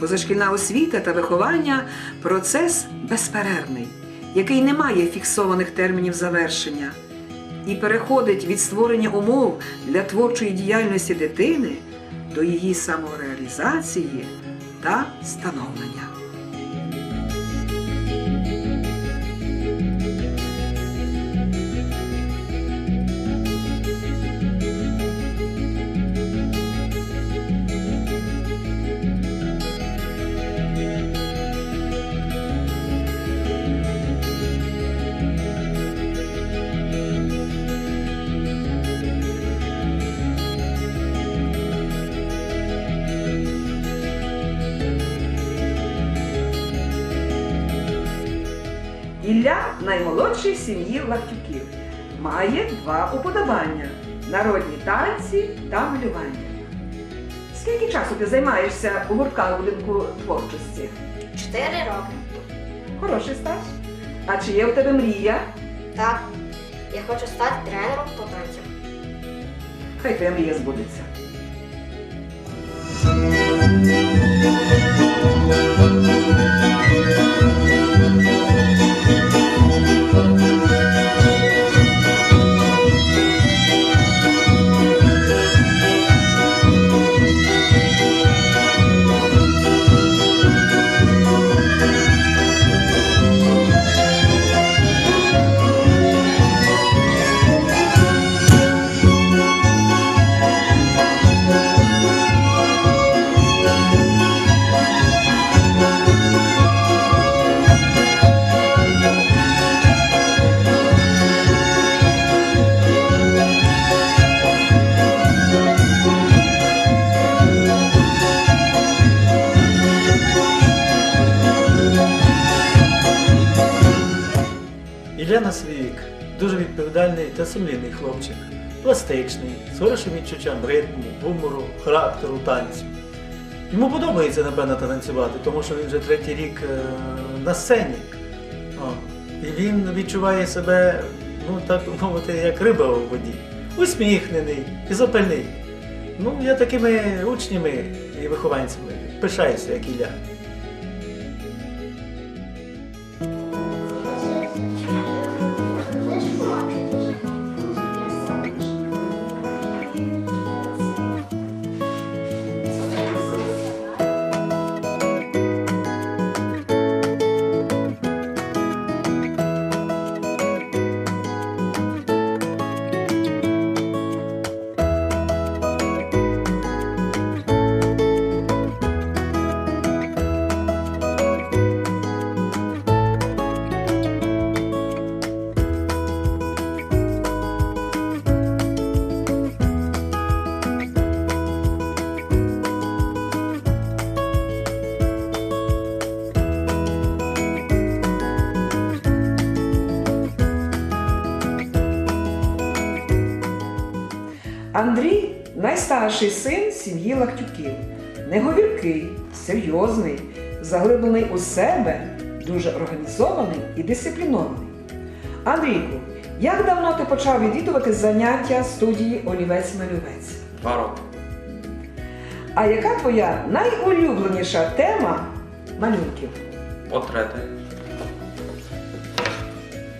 Позашкільна освіта та виховання процес безперервний, який не має фіксованих термінів завершення і переходить від створення умов для творчої діяльності дитини до її самореалізації та становлення. Ілля наймолодший сім'ї Лахтюків. Має два уподобання народні танці та малювання. Скільки часу ти займаєшся у гуртках будинку творчості? Чотири роки. Хороший стаж. А чи є у тебе мрія? Так. Я хочу стати тренером по танцям. Хай твоя мрія збудеться. Відповідальний та сумлінний хлопчик, пластичний, з хорошим відчуттям ритму, гумору, характеру, танцю. Йому подобається, напевно, танцювати, тому що він вже третій рік е, на сцені. І він відчуває себе, ну так мовити, як риба у воді. Усміхнений і запальний. Ну, я такими учнями і вихованцями пишаюся, як Ілля. Андрій найстарший син сім'ї Лахтюків. Неговіркий, серйозний, заглиблений у себе, дуже організований і дисциплінований. Андрійку, як давно ти почав відвідувати заняття студії Олівець-Малювець? Два роки. А яка твоя найулюбленіша тема малюнків? Портрети.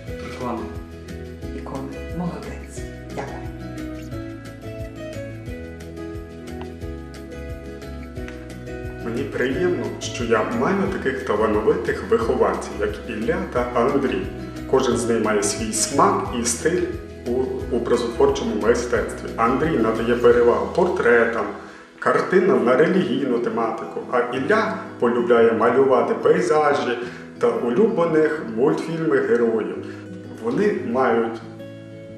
Ікони. Мені приємно, що я маю таких талановитих вихованців, як Ілля та Андрій. Кожен з них має свій смак і стиль у образотворчому мистецтві. Андрій надає перевагу портретам, картинам на релігійну тематику, а Ілля полюбляє малювати пейзажі та улюблених мультфільми героїв. Вони мають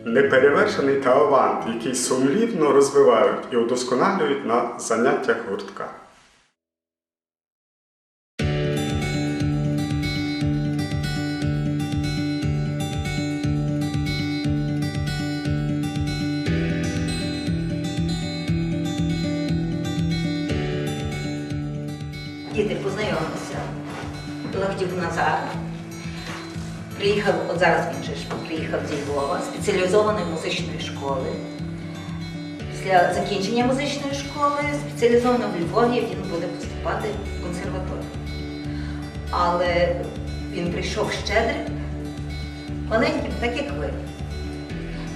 неперевершений талант, який сумлівно розвивають і удосконалюють на заняттях гуртка. Діти познайомилися. Лахтюк Назар. Приїхав, от зараз він же приїхав зі Львова, спеціалізованої музичної школи. після закінчення музичної школи спеціалізовано в Львові він буде поступати в консерваторію. Але він прийшов щедрий, маленьким, так як ви.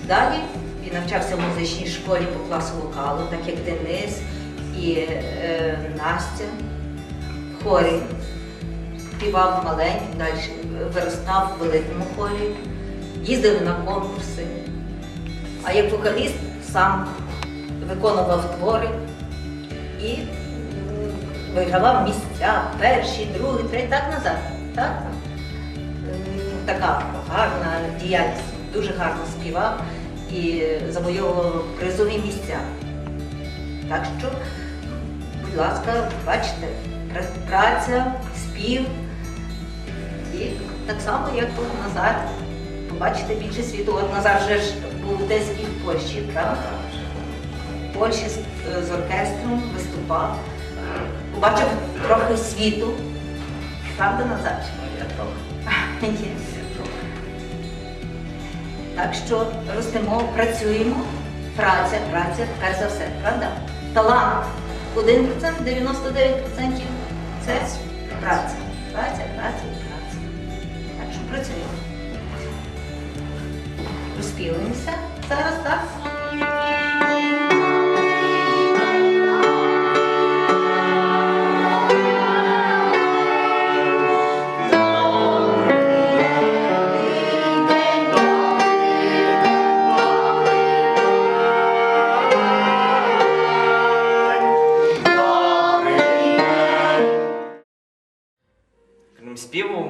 Далі він навчався в музичній школі по класу вокалу, так як Денис і е, Настя хорі. Співав маленьким, далі виростав в великому хорі, їздили на конкурси. А як вокаліст сам виконував твори і вигравав місця перші, другі, треті, так назад. Так? Така гарна діяльність, дуже гарно співав і завойовував призові місця. Так що, будь ласка, бачите, праця, спів. І так само, як у Назар, побачите більше світу. От Назар вже ж був десь і в Польщі, правда? В Польщі з, з оркестром виступав, побачив трохи світу. Правда, Назар? Я трохи. Так що ростемо, працюємо. Праця, праця, перш за все, правда? Талант 1%, 99% це праця. Праця, праця і праця. Так що працюємо. Розпілимося зараз, так?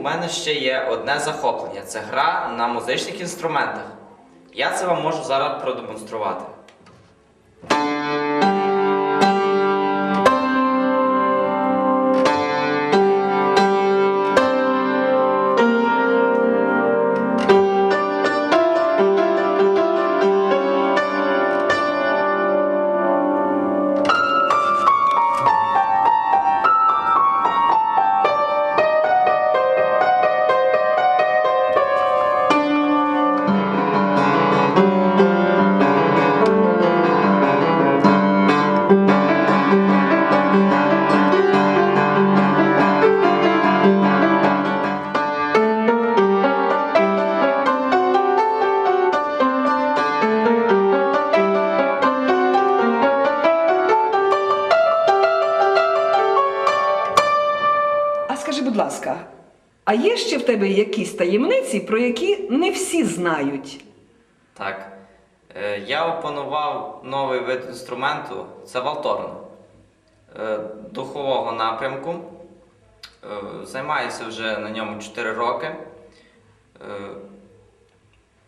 Мене ще є одне захоплення це гра на музичних інструментах. Я це вам можу зараз продемонструвати. А є ще в тебе якісь таємниці, про які не всі знають? Так. Е, Я опанував новий вид інструменту це валторн е, духового напрямку. Е, Займаюся вже на ньому 4 роки.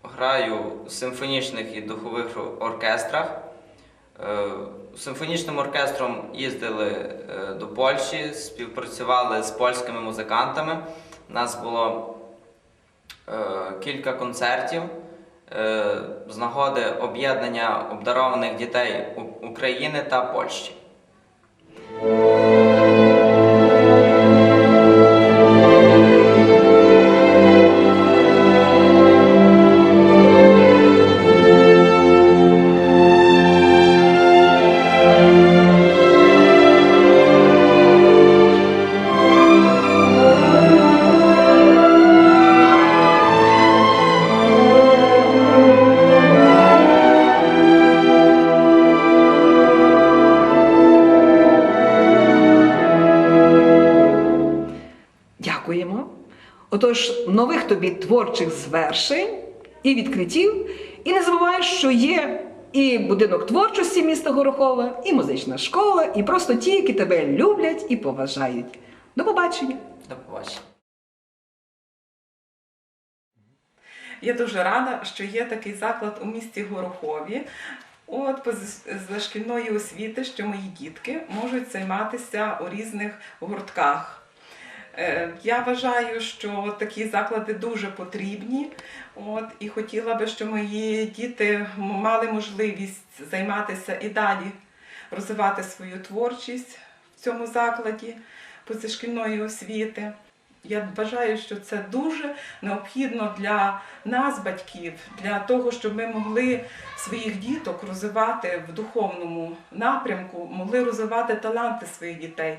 Граю в симфонічних і духових оркестрах. Симфонічним оркестром їздили до Польщі, співпрацювали з польськими музикантами. У нас було е, кілька концертів е, з нагоди об'єднання обдарованих дітей України та Польщі. Отож, нових тобі творчих звершень і відкриттів. І не забувай, що є і будинок творчості міста Горохова, і музична школа, і просто ті, які тебе люблять і поважають. До побачення! До побачення. Я дуже рада, що є такий заклад у місті Горохові. От поз- шкільної освіти, що мої дітки можуть займатися у різних гуртках. Е, Я вважаю, що такі заклади дуже потрібні. От, і хотіла би, щоб мої діти мали можливість займатися і далі, розвивати свою творчість в цьому закладі позашкільної освіти. Я вважаю, що це дуже необхідно для нас, батьків, для того, щоб ми могли своїх діток розвивати в духовному напрямку, могли розвивати таланти своїх дітей.